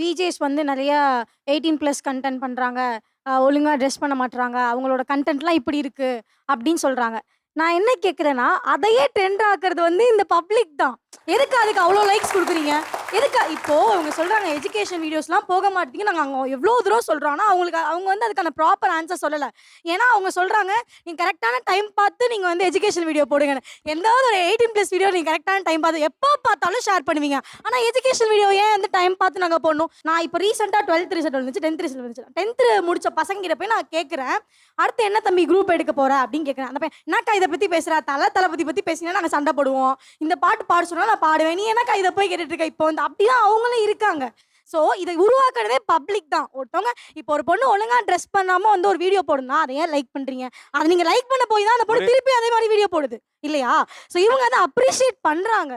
BJ's வந்து நிறைய eighteen plus content பண்ணுறாங்க ஒழுங்காக ட்ரெஸ் பண்ண மாட்டுறாங்க அவங்களோட கண்டென்ட்லாம் இப்படி இருக்குது அப்படின்னு சொல்கிறாங்க நான் என்ன கேட்குறேன்னா அதையே ட்ரெண்ட் ஆக்குறது வந்து இந்த பப்ளிக் தான். எதுக்கு அதுக்கு அவ்வளோ லைக்ஸ் கொடுக்குறீங்க? எதுக்கு இப்போது அவங்க சொல்கிறாங்க எஜுகேஷன் வீடியோஸ்லாம் போக மாட்டீங்க நாங்கள் அவங்க எவ்வளோ தூரம் சொல்கிறோன்னா அவங்களுக்கு அவங்க வந்து அதுக்கான ப்ராப்பர் ஆன்சர் சொல்லலை. ஏன்னா அவங்க சொல்கிறாங்க நீங்கள் கரெக்டான டைம் பார்த்து நீங்கள் வந்து எஜுகேஷன் வீடியோ போடுங்க எந்த ஒரு எயிட்டீன் ப்ளஸ் வீடியோ நீங்கள் கரெக்டான டைம் பார்த்து எப்போ பார்த்தாலும் ஷேர் பண்ணுவீங்க. ஆனால் எஜுகேஷன் வீடியோ ஏன் டைம் பார்த்து நாங்கள் போடணும். நான் இப்போ ரீசெண்டாக டுவெல்த் ரிசல்ட் வந்துச்சு டென்த் ரிசல்ட் வந்துச்சு. டென்த்து முடிச்ச பசங்கிட்ட போய் நான் கேட்குறேன் அடுத்து என்ன தம்பி குரூப் எடுக்க போற அப்படின்னு கேட்குறேன் அந்த பையன் என்னக்கா இதை பற்றி பேசுகிறா தலை தளபதி பற்றி பேசினா நாங்கள் சண்டை போடுவோம். இந்த பாட்டு பாட சொன்னா நான் பாடுவேன். நீ என்னக்கா இதை போய் கேட்டுட்டு இருக்க? இப்போ வந்து அப்படிதான் அவங்களும் இருக்காங்க. ஸோ இதை உருவாக்குறதே பப்ளிக் தான். ஒருத்தவங்க இப்போ ஒரு பொண்ணு ஒழுங்கா ட்ரெஸ் பண்ணாம வந்து ஒரு வீடியோ போடுனா அதை ஏன் லைக் பண்றீங்க? அதை நீங்க லைக் பண்ண போய் தான் அந்த பொண்ணு திருப்பி அதே மாதிரி வீடியோ போடுது. இல்லையா? ஸோ இவங்க அதை அப்ரிஷியேட் பண்றாங்க.